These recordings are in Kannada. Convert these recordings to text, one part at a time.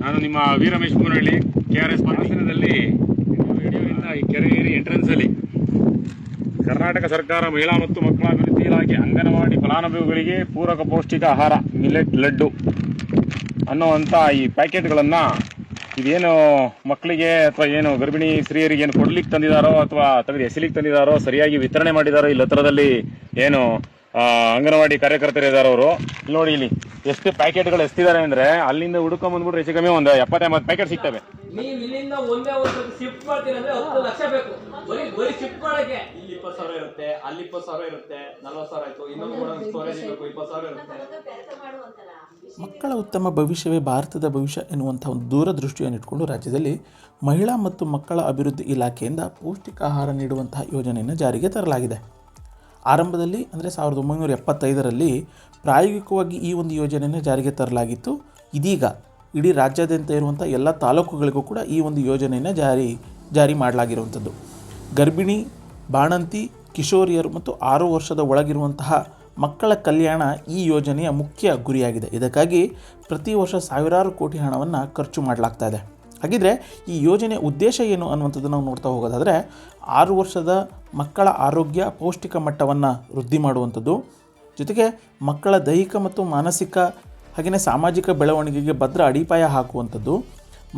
ನಾನು ನಿಮ್ಮ Veeramesh Munahalli K R S ಹಾಸನದಲ್ಲಿ ವಿಡಿಯೋಯಿಂದ ಈ ಎಂಟ್ರೆನ್ಸ್ ಅಲ್ಲಿ ಕರ್ನಾಟಕ ಸರ್ಕಾರ ಮಹಿಳಾ ಮತ್ತು ಮಕ್ಕಳ ಅಭಿವೃದ್ಧಿ ಇಲಾಖೆ ಅಂಗನವಾಡಿ ಫಲಾನುಭವಿಗಳಿಗೆ ಪೂರಕ ಪೌಷ್ಟಿಕ ಆಹಾರ ಮಿಲೆಟ್ ಲಡ್ಡು ಅನ್ನುವಂಥ ಈ ಪ್ಯಾಕೆಟ್ಗಳನ್ನು ಇದೇನು ಮಕ್ಕಳಿಗೆ ಅಥವಾ ಏನು ಗರ್ಭಿಣಿ ಸ್ತ್ರೀಯರಿಗೆ ಏನು ಕೊಡ್ಲಿಕ್ಕೆ ತಂದಿದ್ದಾರೋ ಅಥವಾ ತೆಗೆದು ಎಸಿಲಿಕ್ಕೆ ತಂದಿದ್ದಾರೋ, ಸರಿಯಾಗಿ ವಿತರಣೆ ಮಾಡಿದಾರೋ ಇಲ್ಲಿ ಹತ್ರದಲ್ಲಿ ಏನು ಅಂಗನವಾಡಿ ಕಾರ್ಯಕರ್ತರು ಇದ್ದಾರೆ ಅವರು. ಇಲ್ಲಿ ನೋಡಿ ಇಲ್ಲಿ ಎಷ್ಟು ಪ್ಯಾಕೆಟ್ಗಳು ಎಷ್ಟಿದ್ದಾರೆ ಅಂದ್ರೆ ಅಲ್ಲಿಂದ ಹುಡುಕೊಂಡ್ ಬಂದ್ಬಿಟ್ರೆ ಹೆಚ್ಚು ಕಮ್ಮಿ ಒಂದು ಎಪ್ಪತ್ತೈವತ್ತು ಪ್ಯಾಕೆಟ್ ಸಿಗ್ತವೆ. ನೀವು ಇಲ್ಲಿಂದ ಒಂದೇ ಒಂದು ಶಿಫ್ಟ್ ಮಾಡ್ತೀರ ಅಂದ್ರೆ ಹತ್ತು ಲಕ್ಷ ಬೇಕು. ಬರೀ ಬರೀ ಶಿಫ್ಟ್ ಮಾಡಕ್ಕೆ. ಇಲ್ಲಿ ಇಪ್ಪತ್ತು ಸಾವಿರ ಇರುತ್ತೆ ಅಲ್ಲಿ ಇಪ್ಪತ್ತು ಸಾವಿರ ಇರುತ್ತೆ ನಲ್ವತ್ತು ಸಾವಿರ ಆಯ್ತು ಇನ್ನೊಂದು ಕೂಡ ಸ್ಟೋರೇಜ್ ಬೇಕು ಇಪ್ಪತ್ತು ಸಾವಿರ ಇರುತ್ತೆ. ಮಕ್ಕಳ ಉತ್ತಮ ಭವಿಷ್ಯವೇ ಭಾರತದ ಭವಿಷ್ಯ ಎನ್ನುವಂಥ ಒಂದು ದೂರದೃಷ್ಟಿಯನ್ನು ಇಟ್ಕೊಂಡು ರಾಜ್ಯದಲ್ಲಿ ಮಹಿಳಾ ಮತ್ತು ಮಕ್ಕಳ ಅಭಿವೃದ್ಧಿ ಇಲಾಖೆಯಿಂದ ಪೌಷ್ಟಿಕ ಆಹಾರ ನೀಡುವಂತಹ ಯೋಜನೆಯನ್ನು ಜಾರಿಗೆ ತರಲಾಗಿದೆ. ಆರಂಭದಲ್ಲಿ ಅಂದರೆ ಸಾವಿರದ ಒಂಬೈನೂರ ಎಪ್ಪತ್ತೈದರಲ್ಲಿ ಪ್ರಾಯೋಗಿಕವಾಗಿ ಈ ಒಂದು ಯೋಜನೆಯನ್ನು ಜಾರಿಗೆ ತರಲಾಗಿತ್ತು. ಇದೀಗ ಇಡೀ ರಾಜ್ಯಾದ್ಯಂತ ಇರುವಂಥ ಎಲ್ಲ ತಾಲೂಕುಗಳಿಗೂ ಕೂಡ ಈ ಒಂದು ಯೋಜನೆಯನ್ನು ಜಾರಿ ಜಾರಿ ಮಾಡಲಾಗಿರುವಂಥದ್ದು. ಗರ್ಭಿಣಿ, ಬಾಣಂತಿ, ಕಿಶೋರಿಯರು ಮತ್ತು ಆರು ವರ್ಷದ ಒಳಗಿರುವಂತಹ ಮಕ್ಕಳ ಕಲ್ಯಾಣ ಈ ಯೋಜನೆಯ ಮುಖ್ಯ ಗುರಿಯಾಗಿದೆ. ಇದಕ್ಕಾಗಿ ಪ್ರತಿ ವರ್ಷ ಸಾವಿರಾರು ಕೋಟಿ ಹಣವನ್ನು ಖರ್ಚು ಮಾಡಲಾಗ್ತಾ ಇದೆ. ಹಾಗಿದ್ರೆ ಈ ಯೋಜನೆಯ ಉದ್ದೇಶ ಏನು ಅನ್ನುವಂಥದ್ದು ನಾವು ನೋಡ್ತಾ ಹೋಗೋದಾದರೆ ಆರು ವರ್ಷದ ಮಕ್ಕಳ ಆರೋಗ್ಯ ಪೌಷ್ಟಿಕ ಮಟ್ಟವನ್ನು ವೃದ್ಧಿ ಮಾಡುವಂಥದ್ದು. ಜೊತೆಗೆ ಮಕ್ಕಳ ದೈಹಿಕ ಮತ್ತು ಮಾನಸಿಕ ಹಾಗೆಯೇ ಸಾಮಾಜಿಕ ಬೆಳವಣಿಗೆಗೆ ಭದ್ರ ಅಡಿಪಾಯ ಹಾಕುವಂಥದ್ದು.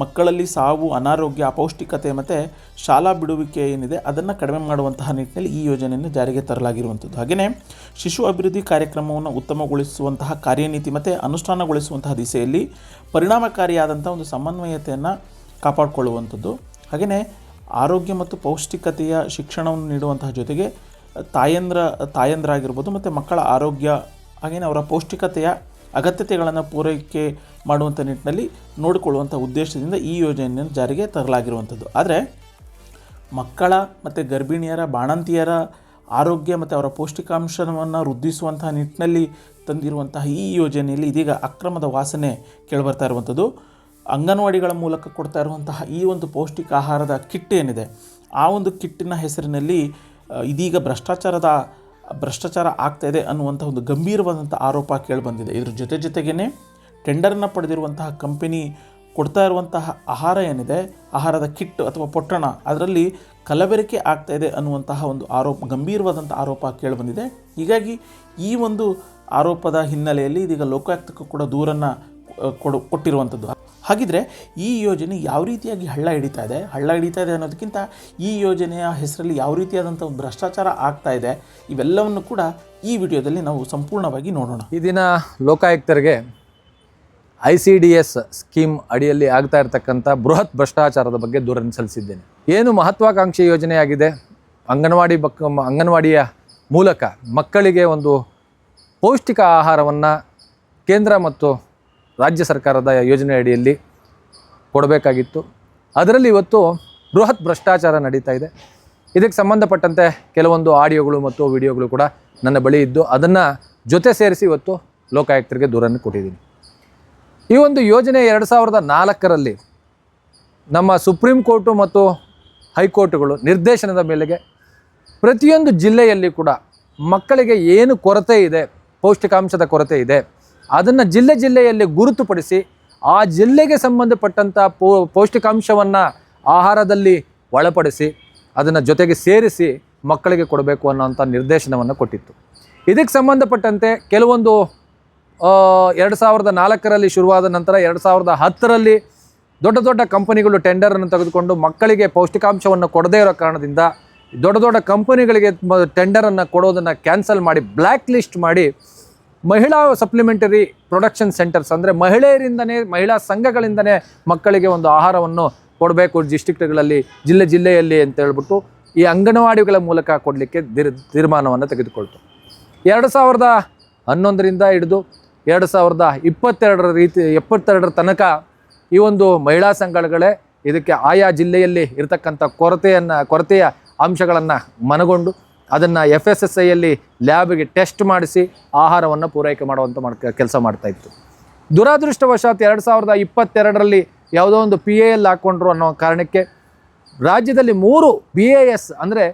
ಮಕ್ಕಳಲ್ಲಿ ಸಾವು, ಅನಾರೋಗ್ಯ, ಅಪೌಷ್ಟಿಕತೆ ಮತ್ತು ಶಾಲಾ ಬಿಡುವಿಕೆ ಏನಿದೆ, ಅದನ್ನು ಕಡಿಮೆ ಮಾಡುವಂತಹ ನಿಟ್ಟಿನಲ್ಲಿ ಈ ಯೋಜನೆಯನ್ನು ಜಾರಿಗೆ ತರಲಾಗಿರುವಂಥದ್ದು. ಹಾಗೆಯೇ ಶಿಶು ಅಭಿವೃದ್ಧಿ ಕಾರ್ಯಕ್ರಮವನ್ನು ಉತ್ತಮಗೊಳಿಸುವಂತಹ ಕಾರ್ಯನೀತಿ ಮತ್ತು ಅನುಷ್ಠಾನಗೊಳಿಸುವಂತಹ ದಿಸೆಯಲ್ಲಿ ಪರಿಣಾಮಕಾರಿಯಾದಂಥ ಒಂದು ಸಮನ್ವಯತೆಯನ್ನು ಕಾಪಾಡಿಕೊಳ್ಳುವಂಥದ್ದು. ಹಾಗೆಯೇ ಆರೋಗ್ಯ ಮತ್ತು ಪೌಷ್ಟಿಕತೆಯ ಶಿಕ್ಷಣವನ್ನು ನೀಡುವಂತಹ ಜೊತೆಗೆ ತಾಯಂದ್ರ, ತಾಯಂದ್ರಾಗಿರ್ಬೋದು ಮತ್ತು ಮಕ್ಕಳ ಆರೋಗ್ಯ ಹಾಗೆಯೇ ಅವರ ಪೌಷ್ಟಿಕತೆಯ ಅಗತ್ಯತೆಗಳನ್ನು ಪೂರೈಕೆ ಮಾಡುವಂಥ ನಿಟ್ಟಿನಲ್ಲಿ ನೋಡಿಕೊಳ್ಳುವಂಥ ಉದ್ದೇಶದಿಂದ ಈ ಯೋಜನೆಯನ್ನು ಜಾರಿಗೆ ತರಲಾಗಿರುವಂಥದ್ದು. ಆದರೆ ಮಕ್ಕಳ ಮತ್ತು ಗರ್ಭಿಣಿಯರ, ಬಾಣಂತಿಯರ ಆರೋಗ್ಯ ಮತ್ತು ಅವರ ಪೌಷ್ಟಿಕಾಂಶವನ್ನು ವೃದ್ಧಿಸುವಂತಹ ನಿಟ್ಟಿನಲ್ಲಿ ತಂದಿರುವಂತಹ ಈ ಯೋಜನೆಯಲ್ಲಿ ಇದೀಗ ಅಕ್ರಮದ ವಾಸನೆ ಕೇಳಿಬರ್ತಾ ಇರುವಂಥದ್ದು. ಅಂಗನವಾಡಿಗಳ ಮೂಲಕ ಕೊಡ್ತಾ ಇರುವಂತಹ ಈ ಒಂದು ಪೌಷ್ಟಿಕ ಆಹಾರದ ಕಿಟ್ ಏನಿದೆ, ಆ ಒಂದು ಕಿಟ್ಟಿನ ಹೆಸರಿನಲ್ಲಿ ಇದೀಗ ಭ್ರಷ್ಟಾಚಾರದ ಭ್ರಷ್ಟಾಚಾರ ಆಗ್ತಾ ಇದೆ ಅನ್ನುವಂಥ ಒಂದು ಗಂಭೀರವಾದಂಥ ಆರೋಪ ಕೇಳಿಬಂದಿದೆ ಇದ್ರ ಜೊತೆ ಜೊತೆಗೇ ಟೆಂಡರನ್ನು ಪಡೆದಿರುವಂತಹ ಕಂಪನಿ ಕೊಡ್ತಾ ಇರುವಂತಹ ಆಹಾರ ಏನಿದೆ, ಆಹಾರದ ಕಿಟ್ ಅಥವಾ ಪೊಟ್ಟಣ, ಅದರಲ್ಲಿ ಕಲಬೆರಕೆ ಆಗ್ತಾ ಇದೆ ಅನ್ನುವಂತಹ ಒಂದು ಆರೋಪ ಗಂಭೀರವಾದಂಥ ಆರೋಪ ಕೇಳಿಬಂದಿದೆ ಹೀಗಾಗಿ ಈ ಒಂದು ಆರೋಪದ ಹಿನ್ನೆಲೆಯಲ್ಲಿ ಇದೀಗ ಲೋಕಾಯುಕ್ತಕ್ಕೂ ಕೂಡ ದೂರನ್ನು ಕೊಡು ಕೊಟ್ಟಿರುವಂಥದ್ದು ಹಾಗಿದ್ರೆ ಈ ಯೋಜನೆ ಯಾವ ರೀತಿಯಾಗಿ ಹಳ್ಳ ಹಿಡಿತಾ ಇದೆ? ಹಳ್ಳ ಹಿಡಿತಾ ಇದೆ ಅನ್ನೋದಕ್ಕಿಂತ ಈ ಯೋಜನೆಯ ಹೆಸರಲ್ಲಿ ಯಾವ ರೀತಿಯಾದಂಥ ಒಂದು ಭ್ರಷ್ಟಾಚಾರ ಆಗ್ತಾ ಇದೆ? ಇವೆಲ್ಲವನ್ನು ಕೂಡ ಈ ವಿಡಿಯೋದಲ್ಲಿ ನಾವು ಸಂಪೂರ್ಣವಾಗಿ ನೋಡೋಣ. ಈ ದಿನ ಲೋಕಾಯುಕ್ತರಿಗೆ I C D S scheme ಅಡಿಯಲ್ಲಿ ಆಗ್ತಾ ಇರತಕ್ಕಂಥ ಬೃಹತ್ ಭ್ರಷ್ಟಾಚಾರದ ಬಗ್ಗೆ ದೂರನ್ನು ಸಲ್ಲಿಸಿದ್ದೇನೆ. ಏನು ಮಹತ್ವಾಕಾಂಕ್ಷಿ ಯೋಜನೆಯಾಗಿದೆ? ಅಂಗನವಾಡಿ ಬಕ್, ಅಂಗನವಾಡಿಯ ಮೂಲಕ ಮಕ್ಕಳಿಗೆ ಒಂದು ಪೌಷ್ಟಿಕ ಆಹಾರವನ್ನು ಕೇಂದ್ರ ಮತ್ತು ರಾಜ್ಯ ಸರ್ಕಾರದ ಯೋಜನೆ ಅಡಿಯಲ್ಲಿ ಕೊಡಬೇಕಾಗಿತ್ತು. ಅದರಲ್ಲಿ ಇವತ್ತು ಬೃಹತ್ ಭ್ರಷ್ಟಾಚಾರ ನಡೀತಾ ಇದೆ. ಇದಕ್ಕೆ ಸಂಬಂಧಪಟ್ಟಂತೆ ಕೆಲವೊಂದು ಆಡಿಯೋಗಳು ಮತ್ತು ವಿಡಿಯೋಗಳು ಕೂಡ ನನ್ನ ಬಳಿ ಇದ್ದು ಅದನ್ನು ಜೊತೆ ಸೇರಿಸಿ ಇವತ್ತು ಲೋಕಾಯುಕ್ತರಿಗೆ ದೂರನ್ನು ಕೊಟ್ಟಿದ್ದೀನಿ. ಈ ಒಂದು ಯೋಜನೆ ಎರಡು ಸಾವಿರದ ನಾಲ್ಕರಲ್ಲಿ ನಮ್ಮ ಸುಪ್ರೀಂ ಕೋರ್ಟು ಮತ್ತು ಹೈಕೋರ್ಟ್ಗಳು ನಿರ್ದೇಶನದ ಮೇಲೆಗೆ ಪ್ರತಿಯೊಂದು ಜಿಲ್ಲೆಯಲ್ಲಿ ಕೂಡ ಮಕ್ಕಳಿಗೆ ಏನು ಕೊರತೆ ಇದೆ, ಪೌಷ್ಟಿಕಾಂಶದ ಕೊರತೆ ಇದೆ ಅದನ್ನು ಜಿಲ್ಲೆ ಜಿಲ್ಲೆಯಲ್ಲಿ ಗುರುತುಪಡಿಸಿ ಆ ಜಿಲ್ಲೆಗೆ ಸಂಬಂಧಪಟ್ಟಂಥ ಪೌ, ಪೌಷ್ಟಿಕಾಂಶವನ್ನು ಆಹಾರದಲ್ಲಿ ಒಳಪಡಿಸಿ ಅದನ್ನು ಜೊತೆಗೆ ಸೇರಿಸಿ ಮಕ್ಕಳಿಗೆ ಕೊಡಬೇಕು ಅನ್ನೋಂಥ ನಿರ್ದೇಶನವನ್ನು ಕೊಟ್ಟಿತ್ತು. ಇದಕ್ಕೆ ಸಂಬಂಧಪಟ್ಟಂತೆ ಕೆಲವೊಂದು ಎರಡು ಸಾವಿರದ ನಾಲ್ಕರಲ್ಲಿ ಶುರುವಾದ ನಂತರ ಎರಡು ಸಾವಿರದ ಹತ್ತರಲ್ಲಿ ದೊಡ್ಡ ದೊಡ್ಡ ಕಂಪನಿಗಳು ಟೆಂಡರನ್ನು ತೆಗೆದುಕೊಂಡು ಮಕ್ಕಳಿಗೆ ಪೌಷ್ಟಿಕಾಂಶವನ್ನು ಕೊಡದೇ ಇರೋ ಕಾರಣದಿಂದ ದೊಡ್ಡ ದೊಡ್ಡ ಕಂಪನಿಗಳಿಗೆ ಟೆಂಡರನ್ನು ಕೊಡೋದನ್ನು ಕ್ಯಾನ್ಸಲ್ ಮಾಡಿ, ಬ್ಲ್ಯಾಕ್ ಲಿಸ್ಟ್ ಮಾಡಿ ಮಹಿಳಾ ಸಪ್ಲಿಮೆಂಟರಿ ಪ್ರೊಡಕ್ಷನ್ ಸೆಂಟರ್ಸ್ ಅಂದರೆ ಮಹಿಳೆಯರಿಂದನೇ, ಮಹಿಳಾ ಸಂಘಗಳಿಂದನೇ ಮಕ್ಕಳಿಗೆ ಒಂದು ಆಹಾರವನ್ನು ಕೊಡಬೇಕು ಡಿಸ್ಟಿಕ್ಟ್ಗಳಲ್ಲಿ ಜಿಲ್ಲೆ ಜಿಲ್ಲೆಯಲ್ಲಿ ಅಂತ ಹೇಳ್ಬಿಟ್ಟು ಈ ಅಂಗನವಾಡಿಗಳ ಮೂಲಕ ಕೊಡಲಿಕ್ಕೆ ದಿರ್, ತೀರ್ಮಾನವನ್ನು ತೆಗೆದುಕೊಳ್ತು. ಎರಡು ಸಾವಿರದ ಹನ್ನೊಂದರಿಂದ ಹಿಡಿದು ಎರಡು ಸಾವಿರದ ಇಪ್ಪತ್ತೆರಡರ ರೀತಿ, ಎಪ್ಪತ್ತೆರಡರ ತನಕ ಈ ಒಂದು ಮಹಿಳಾ ಸಂಘಗಳೇ ಇದಕ್ಕೆ ಆಯಾ ಜಿಲ್ಲೆಯಲ್ಲಿ ಇರತಕ್ಕಂಥ ಕೊರತೆಯನ್ನು, ಕೊರತೆಯ ಅಂಶಗಳನ್ನು ಮನಗೊಂಡು ಅದನ್ನು ಎಫ್ ಎಸ್ ಎಸ್ ಐಯಲ್ಲಿ ಲ್ಯಾಬ್ಗೆ ಟೆಸ್ಟ್ ಮಾಡಿಸಿ ಆಹಾರವನ್ನು ಪೂರೈಕೆ ಮಾಡುವಂಥ ಮಾಡ ಕೆಲಸ ಮಾಡ್ತಾ ಇತ್ತು. ದುರಾದೃಷ್ಟವಶಾತ್ ಎರಡು ಸಾವಿರದ ಇಪ್ಪತ್ತೆರಡರಲ್ಲಿ ಯಾವುದೋ ಒಂದು ಪಿ ಎ ಎಲ್ ಹಾಕ್ಕೊಂಡ್ರು ಅನ್ನೋ ಕಾರಣಕ್ಕೆ ರಾಜ್ಯದಲ್ಲಿ ಮೂರು ಬಿ ಎ ಎಸ್ ಅಂದರೆ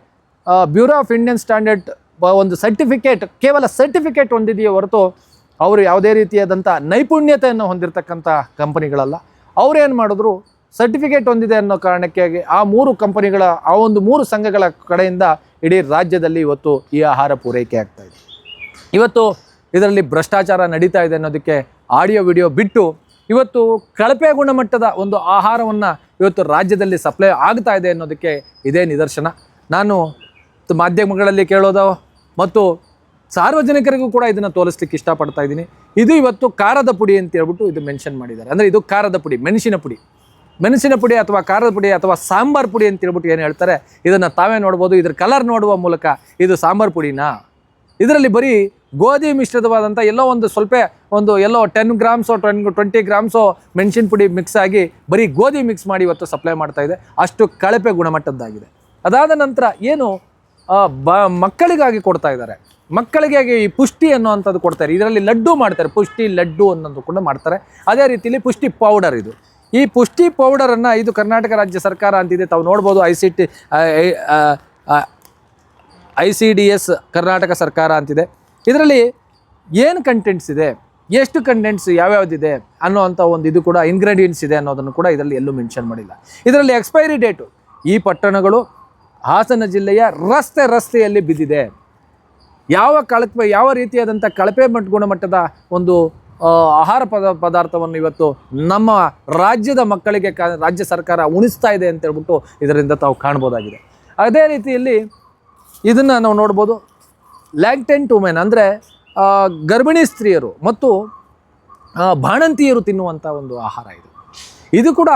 ಬ್ಯೂರೋ ಆಫ್ ಇಂಡಿಯನ್ ಸ್ಟ್ಯಾಂಡರ್ಡ್ ಒಂದು ಸರ್ಟಿಫಿಕೇಟ್ ಕೇವಲ ಸರ್ಟಿಫಿಕೇಟ್ ಹೊಂದಿದೆಯೇ ಹೊರತು ಅವರು ಯಾವುದೇ ರೀತಿಯಾದಂಥ ನೈಪುಣ್ಯತೆಯನ್ನು ಹೊಂದಿರತಕ್ಕಂಥ ಕಂಪನಿಗಳಲ್ಲ. ಅವರೇನು ಮಾಡಿದ್ರು ಸರ್ಟಿಫಿಕೇಟ್ ಹೊಂದಿದೆ ಅನ್ನೋ ಕಾರಣಕ್ಕೆ ಆ ಮೂರು ಕಂಪನಿಗಳ, ಆ ಒಂದು ಮೂರು ಸಂಘಗಳ ಕಡೆಯಿಂದ ಇಡೀ ರಾಜ್ಯದಲ್ಲಿ ಇವತ್ತು ಈ ಆಹಾರ ಪೂರೈಕೆ ಆಗ್ತಾ ಇದೆ. ಇವತ್ತು ಇದರಲ್ಲಿ ಭ್ರಷ್ಟಾಚಾರ ನಡೀತಾ ಇದೆ ಅನ್ನೋದಕ್ಕೆ ಆಡಿಯೋ, ವಿಡಿಯೋ ಬಿಟ್ಟು ಇವತ್ತು ಕಳಪೆ ಗುಣಮಟ್ಟದ ಒಂದು ಆಹಾರವನ್ನು ಇವತ್ತು ರಾಜ್ಯದಲ್ಲಿ ಸಪ್ಲೈ ಆಗ್ತಾ ಇದೆ ಅನ್ನೋದಕ್ಕೆ ಇದೇ ನಿದರ್ಶನ. ನಾನು ಮಾಧ್ಯಮಗಳಲ್ಲಿ ಕೇಳೋದು ಮತ್ತು ಸಾರ್ವಜನಿಕರಿಗೂ ಕೂಡ ಇದನ್ನು ತೋರಿಸ್ಲಿಕ್ಕೆ ಇಷ್ಟಪಡ್ತಾ ಇದ್ದೀನಿ. ಇದು ಇವತ್ತು ಖಾರದ ಪುಡಿ ಅಂತ ಹೇಳ್ಬಿಟ್ಟು ಇದು ಮೆನ್ಷನ್ ಮಾಡಿದ್ದಾರೆ. ಅಂದರೆ ಇದು ಖಾರದ ಪುಡಿ, ಮೆಣಸಿನ ಪುಡಿ. ಮೆಣಸಿನ ಪುಡಿ ಅಥವಾ ಖಾರದ ಪುಡಿ ಅಥವಾ ಸಾಂಬಾರ್ ಪುಡಿ ಅಂತ ಹೇಳ್ಬಿಟ್ಟು ಏನು ಹೇಳ್ತಾರೆ? ಇದನ್ನು ತಾವೇ ನೋಡ್ಬೋದು. ಇದ್ರ ಕಲರ್ ನೋಡುವ ಮೂಲಕ ಇದು ಸಾಂಬಾರ್ ಪುಡಿನಾ? ಇದರಲ್ಲಿ ಬರೀ ಗೋಧಿ ಮಿಶ್ರಿತವಾದಂಥ ಎಲ್ಲೋ ಒಂದು ಸ್ವಲ್ಪ ಒಂದು ಎಲ್ಲೋ ಟೆನ್ ಗ್ರಾಮ್ಸೋ ಟ್ವೆನ್ ಟ್ವೆಂಟಿ ಗ್ರಾಮ್ಸೋ ಮೆಣಸಿನ ಪುಡಿ ಮಿಕ್ಸ್ ಆಗಿ ಬರೀ ಗೋಧಿ ಮಿಕ್ಸ್ ಮಾಡಿ ಇವತ್ತು ಸಪ್ಲೈ ಮಾಡ್ತಾ ಇದೆ. ಅಷ್ಟು ಕಳಪೆ ಗುಣಮಟ್ಟದ್ದಾಗಿದೆ. ಅದಾದ ನಂತರ ಏನು ಬ, ಮಕ್ಕಳಿಗಾಗಿ ಕೊಡ್ತಾ ಇದ್ದಾರೆ. ಮಕ್ಕಳಿಗಾಗಿ ಈ ಪುಷ್ಟಿ ಅನ್ನುವಂಥದ್ದು ಕೊಡ್ತಾರೆ ಇದರಲ್ಲಿ ಲಡ್ಡು ಮಾಡ್ತಾರೆ. ಪುಷ್ಟಿ ಲಡ್ಡು ಅನ್ನೋದು ಕೂಡ ಮಾಡ್ತಾರೆ. ಅದೇ ರೀತಿಯಲ್ಲಿ ಪುಷ್ಟಿ ಪೌಡರ್ ಇದು. ಈ ಪುಷ್ಟಿ ಪೌಡರನ್ನು ಇದು ಕರ್ನಾಟಕ ರಾಜ್ಯ ಸರ್ಕಾರ ಅಂತಿದೆ. ತಾವು ನೋಡ್ಬೋದು I C T I C D S Karnataka ಸರ್ಕಾರ ಅಂತಿದೆ. ಇದರಲ್ಲಿ ಏನು ಕಂಟೆಂಟ್ಸ್ ಇದೆ? ಎಷ್ಟು ಕಂಟೆಂಟ್ಸ್ ಯಾವ್ಯಾವ್ದಿದೆ ಅನ್ನೋವಂಥ ಒಂದು ಇದು ಕೂಡ ಇಂಗ್ರೀಡಿಯೆಂಟ್ಸ್ ಇದೆ ಅನ್ನೋದನ್ನು ಕೂಡ ಇದರಲ್ಲಿ ಎಲ್ಲೂ ಮೆನ್ಷನ್ ಮಾಡಿಲ್ಲ. ಇದರಲ್ಲಿ ಎಕ್ಸ್ಪೈರಿ ಡೇಟು ಈ ಪಟ್ಟಣಗಳು, ಹಾಸನ ಜಿಲ್ಲೆಯ ರಸ್ತೆ ರಸ್ತೆಯಲ್ಲಿ ಬಿದ್ದಿದೆ. ಯಾವ ಕಳಪೆ, ಯಾವ ರೀತಿಯಾದಂಥ ಕಳಪೆ ಮಟ್ಟ ಗುಣಮಟ್ಟದ ಒಂದು ಆಹಾರ ಪದ, ಪದಾರ್ಥವನ್ನು ಇವತ್ತು ನಮ್ಮ ರಾಜ್ಯದ ಮಕ್ಕಳಿಗೆ ಕ, ರಾಜ್ಯ ಸರ್ಕಾರ ಉಣಿಸ್ತಾ ಇದೆ ಅಂತ ಹೇಳ್ಬಿಟ್ಟು ಇದರಿಂದ ತಾವು ಕಾಣ್ಬೋದಾಗಿದೆ. ಅದೇ ರೀತಿಯಲ್ಲಿ ಇದನ್ನು ನಾವು ನೋಡ್ಬೋದು. ಲ್ಯಾಕ್ಟೆಂಟ್ ವುಮೆನ್ ಅಂದರೆ ಗರ್ಭಿಣಿ ಸ್ತ್ರೀಯರು ಮತ್ತು ಬಾಣಂತಿಯರು ತಿನ್ನುವಂಥ ಒಂದು ಆಹಾರ ಇದು. ಇದು ಕೂಡ,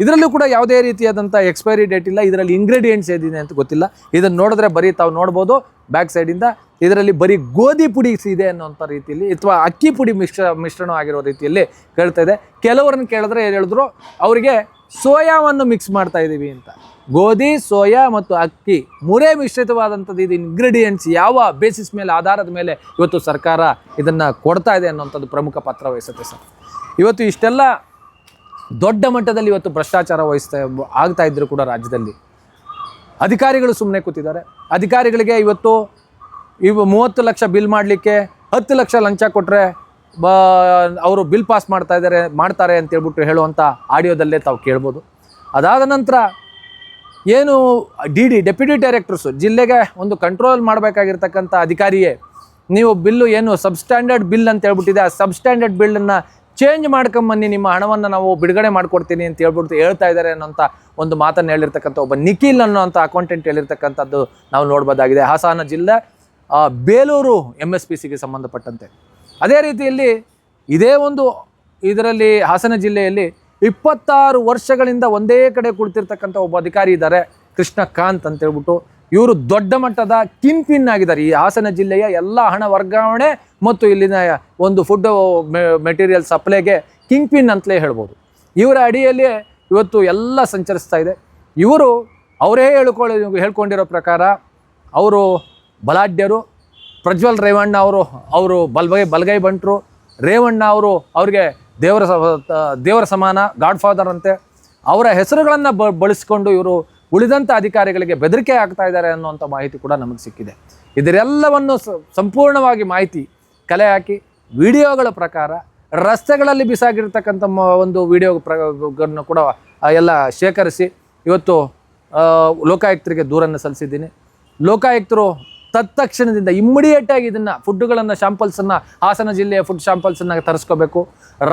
ಇದರಲ್ಲೂ ಕೂಡ ಯಾವುದೇ ರೀತಿಯಾದಂಥ ಎಕ್ಸ್ಪೈರಿ ಡೇಟ್ ಇಲ್ಲ. ಇದರಲ್ಲಿ ಇಂಗ್ರೀಡಿಯೆಂಟ್ಸ್ ಏನಿದೆ ಅಂತ ಗೊತ್ತಿಲ್ಲ. ಇದನ್ನು ನೋಡಿದ್ರೆ ಬರೀ ತಾವು ನೋಡ್ಬೋದು. ಬ್ಯಾಕ್ ಸೈಡಿಂದ ಇದರಲ್ಲಿ ಬರೀ ಗೋಧಿ ಪುಡಿ ಇದೆ ಅನ್ನೋಂಥ ರೀತಿಯಲ್ಲಿ ಅಥವಾ ಅಕ್ಕಿ ಪುಡಿ ಮಿಶ್ರ, ಮಿಶ್ರಣ ಆಗಿರೋ ರೀತಿಯಲ್ಲಿ ಕೇಳ್ತಾ ಇದೆ. ಕೆಲವರನ್ನು ಕೇಳಿದ್ರೆ ಏನು ಹೇಳಿದ್ರು, ಅವರಿಗೆ ಸೋಯಾವನ್ನು ಮಿಕ್ಸ್ ಮಾಡ್ತಾ ಇದ್ದೀವಿ ಅಂತ. ಗೋಧಿ, ಸೋಯಾ ಮತ್ತು ಅಕ್ಕಿ ಮೂರೇ ಮಿಶ್ರಿತವಾದಂಥದ್ದು ಇದು ಇಂಗ್ರೀಡಿಯೆಂಟ್ಸ್ ಯಾವ ಬೇಸಿಸ್ ಮೇಲೆ ಆಧಾರದ ಮೇಲೆ ಇವತ್ತು ಸರ್ಕಾರ ಇದನ್ನು ಕೊಡ್ತಾ ಇದೆ ಅನ್ನೋಂಥದ್ದು ಪ್ರಮುಖ ಪಾತ್ರ ವಹಿಸುತ್ತೆ ಸರ್. ಇವತ್ತು ಇಷ್ಟೆಲ್ಲ ದೊಡ್ಡ ಮಟ್ಟದಲ್ಲಿ ಇವತ್ತು ಭ್ರಷ್ಟಾಚಾರ ವಹಿಸ್ತಾ, ಆಗ್ತಾ ಇದ್ರು ಕೂಡ ರಾಜ್ಯದಲ್ಲಿ. ಅಧಿಕಾರಿಗಳು ಸುಮ್ಮನೆ ಕೂತಿದ್ದಾರೆ. ಅಧಿಕಾರಿಗಳಿಗೆ ಇವತ್ತು ಇವು ಮೂವತ್ತು ಲಕ್ಷ ಬಿಲ್ ಮಾಡಲಿಕ್ಕೆ ಹತ್ತು ಲಕ್ಷ ಲಂಚ ಕೊಟ್ಟರೆ ಬ ಅವರು ಬಿಲ್ ಪಾಸ್ ಮಾಡ್ತಾ ಇದ್ದಾರೆ, ಮಾಡ್ತಾರೆ ಅಂತೇಳ್ಬಿಟ್ಟು ಹೇಳುವಂಥ ಆಡಿಯೋದಲ್ಲೇ ತಾವು ಕೇಳ್ಬೋದು. ಅದಾದ ನಂತರ ಏನು ಡಿ ಡಿ, ಡೆಪ್ಯೂಟಿ ಡೈರೆಕ್ಟರ್ಸು, ಜಿಲ್ಲೆಗೆ ಒಂದು ಕಂಟ್ರೋಲ್ ಮಾಡಬೇಕಾಗಿರ್ತಕ್ಕಂಥ ಅಧಿಕಾರಿಯೇ, ನೀವು ಬಿಲ್ಲು ಏನು ಸಬ್ಸ್ಟ್ಯಾಂಡರ್ಡ್ ಬಿಲ್ ಅಂತ ಹೇಳ್ಬಿಟ್ಟಿದೆ, ಆ ಸಬ್ಸ್ಟ್ಯಾಂಡರ್ಡ್ ಬಿಲ್ಲನ್ನು ಚೇಂಜ್ ಮಾಡ್ಕೊಂಬನ್ನಿ, ನಿಮ್ಮ ಹಣವನ್ನು ನಾವು ಬಿಡುಗಡೆ ಮಾಡಿಕೊಡ್ತೀನಿ ಅಂತ ಹೇಳ್ಬಿಟ್ಟು ಹೇಳ್ತಾ ಇದ್ದಾರೆ ಅನ್ನೋಂಥ ಒಂದು ಮಾತನ್ನು ಹೇಳಿರ್ತಕ್ಕಂಥ ಒಬ್ಬ ನಿಖಿಲ್ ಅನ್ನೋಂಥ ಅಕೌಂಟೆಂಟ್ ಹೇಳಿರ್ತಕ್ಕಂಥದ್ದು ನಾವು ನೋಡ್ಬೋದಾಗಿದೆ. ಹಾಸನ ಜಿಲ್ಲೆ ಬೇಲೂರು ಎಂ ಎಸ್ ಪಿ ಸಿಗೆ ಸಂಬಂಧಪಟ್ಟಂತೆ. ಅದೇ ರೀತಿಯಲ್ಲಿ ಇದೇ ಒಂದು ಇದರಲ್ಲಿ ಹಾಸನ ಜಿಲ್ಲೆಯಲ್ಲಿ ಇಪ್ಪತ್ತಾರು ವರ್ಷಗಳಿಂದ ಒಂದೇ ಕಡೆ ಕುಳಿತಿರ್ತಕ್ಕಂಥ ಒಬ್ಬ ಅಧಿಕಾರಿ ಇದ್ದಾರೆ, ಕೃಷ್ಣಕಾಂತ್ ಅಂತ ಹೇಳ್ಬಿಟ್ಟು. ಇವರು ದೊಡ್ಡ ಮಟ್ಟದ ಕಿಂಪಿನ್ ಆಗಿದ್ದಾರೆ. ಈ ಹಾಸನ ಜಿಲ್ಲೆಯ ಎಲ್ಲ ಹಣ ವರ್ಗಾವಣೆ ಮತ್ತು ಇಲ್ಲಿನ ಒಂದು ಫುಡ್ ಮೆಟೀರಿಯಲ್ ಸಪ್ಲೈಗೆ ಕಿಂಗ್ ಪಿನ್ ಅಂತಲೇ ಹೇಳ್ಬೋದು. ಇವರ ಅಡಿಯಲ್ಲಿ ಇವತ್ತು ಎಲ್ಲ ಸಂಚರಿಸ್ತಾ ಇದೆ. ಇವರು ಅವರೇ ಹೇಳ್ಕೊಳ್ಳಿ, ಹೇಳ್ಕೊಂಡಿರೋ ಪ್ರಕಾರ, ಅವರು ಬಲಾಢ್ಯರು ಪ್ರಜ್ವಲ್ ರೇವಣ್ಣ ಅವರು ಅವರು ಬಲ್ಗೈ ಬಲಗೈ ಬಂಟರು. ರೇವಣ್ಣ ಅವರು ಅವ್ರಿಗೆ ದೇವರ ದೇವರ ಸಮಾನ ಗಾಡ್ ಫಾದರ್ ಅಂತೆ. ಅವರ ಹೆಸರುಗಳನ್ನು ಬ, ಬಳಸಿಕೊಂಡು ಇವರು ಉಳಿದಂಥ ಅಧಿಕಾರಿಗಳಿಗೆ ಬೆದರಿಕೆ ಆಗ್ತಾ ಇದ್ದಾರೆ ಅನ್ನುವಂಥ ಮಾಹಿತಿ ಕೂಡ ನಮಗೆ ಸಿಕ್ಕಿದೆ. ಇದರೆಲ್ಲವನ್ನು ಸಂಪೂರ್ಣವಾಗಿ ಮಾಹಿತಿ ಕಲೆ ಹಾಕಿ, ವಿಡಿಯೋಗಳ ಪ್ರಕಾರ ರಸ್ತೆಗಳಲ್ಲಿ ಬಿಸಾಗಿರ್ತಕ್ಕಂಥ ಒಂದು ವಿಡಿಯೋ ಪ್ರ ಕೂಡ ಎಲ್ಲ ಶೇಖರಿಸಿ ಇವತ್ತು ಲೋಕಾಯುಕ್ತರಿಗೆ ದೂರನ್ನು ಸಲ್ಲಿಸಿದ್ದೀನಿ. ಲೋಕಾಯುಕ್ತರು ತತ್ಕ್ಷಣದಿಂದ ಇಮ್ಮಿಡಿಯೇಟ್ ಆಗಿ ಇದನ್ನ ಫುಡ್ಗಳನ್ನು ಶಾಂಪಲ್ಸನ್ನು ಹಾಸನ ಜಿಲ್ಲೆಯ ಫುಡ್ ಶಾಂಪಲ್ಸನ್ನು ತರಿಸ್ಕೋಬೇಕು.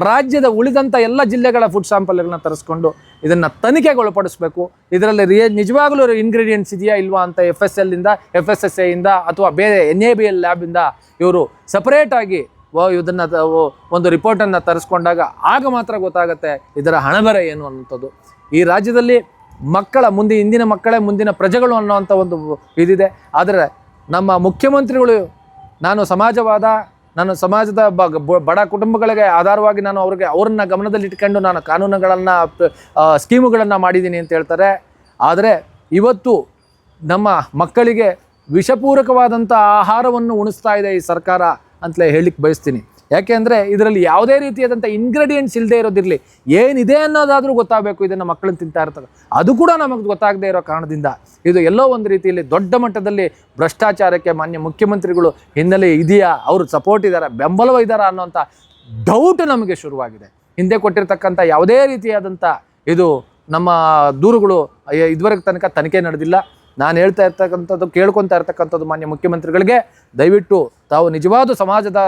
ರಾಜ್ಯದ ಉಳಿದಂಥ ಎಲ್ಲ ಜಿಲ್ಲೆಗಳ ಫುಡ್ ಶಾಂಪಲ್ಗಳನ್ನ ತರಿಸ್ಕೊಂಡು ಇದನ್ನು ತನಿಖೆಗೊಳಪಡಿಸಬೇಕು. ಇದರಲ್ಲಿ ರಿಯ ನಿಜವಾಗಲೂ ಇಂಗ್ರೀಡಿಯೆಂಟ್ಸ್ ಇದೆಯಾ ಇಲ್ವಾ ಅಂತ ಎಫ್ ಎಸ್ ಎಲ್ಲಿಂದ ಎಫ್ ಎಸ್ ಎಸ್ ಎಯಿಂದ ಅಥವಾ ಬೇರೆ ಎನ್ ಎ ಬಿ ಎಲ್ ಲ್ಯಾಬಿಂದ ಇವರು ಸಪರೇಟಾಗಿ ಇದನ್ನು ಒಂದು ರಿಪೋರ್ಟನ್ನು ತರಿಸ್ಕೊಂಡಾಗ ಆಗ ಮಾತ್ರ ಗೊತ್ತಾಗುತ್ತೆ ಇದರ ಹಣಬರ ಏನು ಅನ್ನುವಂಥದ್ದು. ಈ ರಾಜ್ಯದಲ್ಲಿ ಮಕ್ಕಳ, ಮುಂದೆ ಇಂದಿನ ಮಕ್ಕಳೇ ಮುಂದಿನ ಪ್ರಜೆಗಳು ಅನ್ನೋವಂಥ ಒಂದು ಇದಿದೆ. ಆದರೆ ನಮ್ಮ ಮುಖ್ಯಮಂತ್ರಿಗಳು, ನಾನು ಸಮಾಜವಾದ, ನಾನು ಸಮಾಜದ ಬಡ ಕುಟುಂಬಗಳಿಗೆ ಆಧಾರವಾಗಿ ನಾನು ಅವ್ರಿಗೆ, ಅವ್ರನ್ನ ಗಮನದಲ್ಲಿಟ್ಕೊಂಡು ನಾನು ಕಾನೂನುಗಳನ್ನು ಸ್ಕೀಮುಗಳನ್ನು ಮಾಡಿದ್ದೀನಿ ಅಂತ ಹೇಳ್ತಾರೆ. ಆದರೆ ಇವತ್ತು ನಮ್ಮ ಮಕ್ಕಳಿಗೆ ವಿಷಪೂರಕವಾದಂಥ ಆಹಾರವನ್ನು ಉಣಿಸ್ತಾ ಇದೆ ಈ ಸರ್ಕಾರ ಅಂತಲೇ ಹೇಳಲಿಕ್ಕೆ ಬಯಸ್ತೀನಿ. ಯಾಕೆಂದರೆ ಇದರಲ್ಲಿ ಯಾವುದೇ ರೀತಿಯಾದಂಥ ಇಂಗ್ರೀಡಿಯೆಂಟ್ಸ್ ಇಲ್ಲದೆ ಇರೋದಿರಲಿ, ಏನಿದೆ ಅನ್ನೋದಾದರೂ ಗೊತ್ತಾಗಬೇಕು ಇದನ್ನು ಮಕ್ಕಳನ್ನು ತಿಂತಾ ಇರ್ತಾರೆ ಅದು ಕೂಡ ನಮಗೆ ಗೊತ್ತಾಗದೇ ಇರೋ ಕಾರಣದಿಂದ ಇದು ಎಲ್ಲೋ ಒಂದು ರೀತಿಯಲ್ಲಿ ದೊಡ್ಡ ಮಟ್ಟದಲ್ಲಿ ಭ್ರಷ್ಟಾಚಾರಕ್ಕೆ ಮಾನ್ಯ ಮುಖ್ಯಮಂತ್ರಿಗಳು ಹಿನ್ನೆಲೆ ಇದೆಯಾ, ಅವರು ಸಪೋರ್ಟ್ ಇದ್ದಾರಾ ಬೆಂಬಲವ ಇದ್ದಾರಾ ಅನ್ನೋಂಥ ಡೌಟ್ ನಮಗೆ ಶುರುವಾಗಿದೆ. ಹಿಂದೆ ಕೊಟ್ಟಿರ್ತಕ್ಕಂಥ ಯಾವುದೇ ರೀತಿಯಾದಂಥ ಇದು ನಮ್ಮ ದೂರುಗಳು ಇದುವರೆಗೆ ತನಕ ತನಿಖೆ ನಡೆದಿಲ್ಲ. ನಾನು ಹೇಳ್ತಾ ಇರ್ತಕ್ಕಂಥದ್ದು, ಕೇಳ್ಕೊತಾ ಇರ್ತಕ್ಕಂಥದ್ದು ಮಾನ್ಯ ಮುಖ್ಯಮಂತ್ರಿಗಳಿಗೆ, ದಯವಿಟ್ಟು ತಾವು ನಿಜವಾದ ಸಮಾಜದ,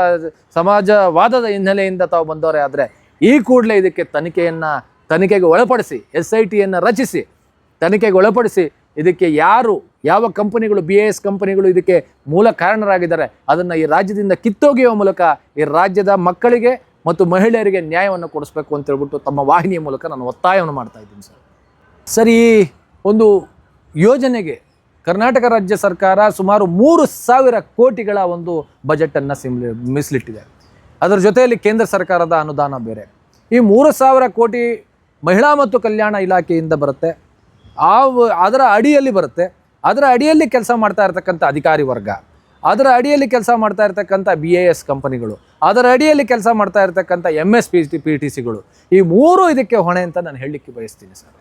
ಸಮಾಜವಾದದ ಹಿನ್ನೆಲೆಯಿಂದ ತಾವು ಬಂದವರೇ ಆದರೆ, ಈ ಕೂಡಲೇ ಇದಕ್ಕೆ ತನಿಖೆಯನ್ನು, ತನಿಖೆಗೆ ಒಳಪಡಿಸಿ ಎಸ್ ಐ ಟಿಯನ್ನು ರಚಿಸಿ, ತನಿಖೆಗೆ ಒಳಪಡಿಸಿ ಇದಕ್ಕೆ ಯಾರು, ಯಾವ ಕಂಪನಿಗಳು, ಬಿ ಎಸ್ ಕಂಪನಿಗಳು ಇದಕ್ಕೆ ಮೂಲ ಕಾರಣರಾಗಿದ್ದಾರೆ, ಅದನ್ನು ಈ ರಾಜ್ಯದಿಂದ ಕಿತ್ತೊಗೆಯುವ ಮೂಲಕ ಈ ರಾಜ್ಯದ ಮಕ್ಕಳಿಗೆ ಮತ್ತು ಮಹಿಳೆಯರಿಗೆ ನ್ಯಾಯವನ್ನು ಕೊಡಿಸ್ಬೇಕು ಅಂತ ಹೇಳ್ಬಿಟ್ಟು ತಮ್ಮ ವಾಹಿನಿಯ ಮೂಲಕ ನಾನು ಒತ್ತಾಯವನ್ನು ಮಾಡ್ತಾ ಇದ್ದೀನಿ ಸರ್. ಸರ್ ಒಂದು ಯೋಜನೆಗೆ ಕರ್ನಾಟಕ ರಾಜ್ಯ ಸರ್ಕಾರ ಸುಮಾರು ಮೂರು ಸಾವಿರ ಕೋಟಿಗಳ ಒಂದು ಬಜೆಟನ್ನು ಸಿಮ್ಲಿ ಮೀಸಲಿಟ್ಟಿದೆ. ಅದರ ಜೊತೆಯಲ್ಲಿ ಕೇಂದ್ರ ಸರ್ಕಾರದ ಅನುದಾನ ಬೇರೆ. ಈ ಮೂರು ಸಾವಿರ ಕೋಟಿ ಮಹಿಳಾ ಮತ್ತು ಕಲ್ಯಾಣ ಇಲಾಖೆಯಿಂದ ಬರುತ್ತೆ. ಆ ಅದರ ಅಡಿಯಲ್ಲಿ ಬರುತ್ತೆ. ಅದರ ಅಡಿಯಲ್ಲಿ ಕೆಲಸ ಮಾಡ್ತಾ ಇರತಕ್ಕಂಥ ಅಧಿಕಾರಿ ವರ್ಗ, ಅದರ ಅಡಿಯಲ್ಲಿ ಕೆಲಸ ಮಾಡ್ತಾ ಇರತಕ್ಕಂಥ ಬಿ ಎ ಎಸ್ ಕಂಪನಿಗಳು, ಅದರ ಅಡಿಯಲ್ಲಿ ಕೆಲಸ ಮಾಡ್ತಾ ಇರತಕ್ಕಂಥ M S P T P T ಸಿಗಳು ಈ ಮೂರು ಇದಕ್ಕೆ ಹೊಣೆ ಅಂತ ನಾನು ಹೇಳಲಿಕ್ಕೆ ಬಯಸ್ತೀನಿ ಸರ್.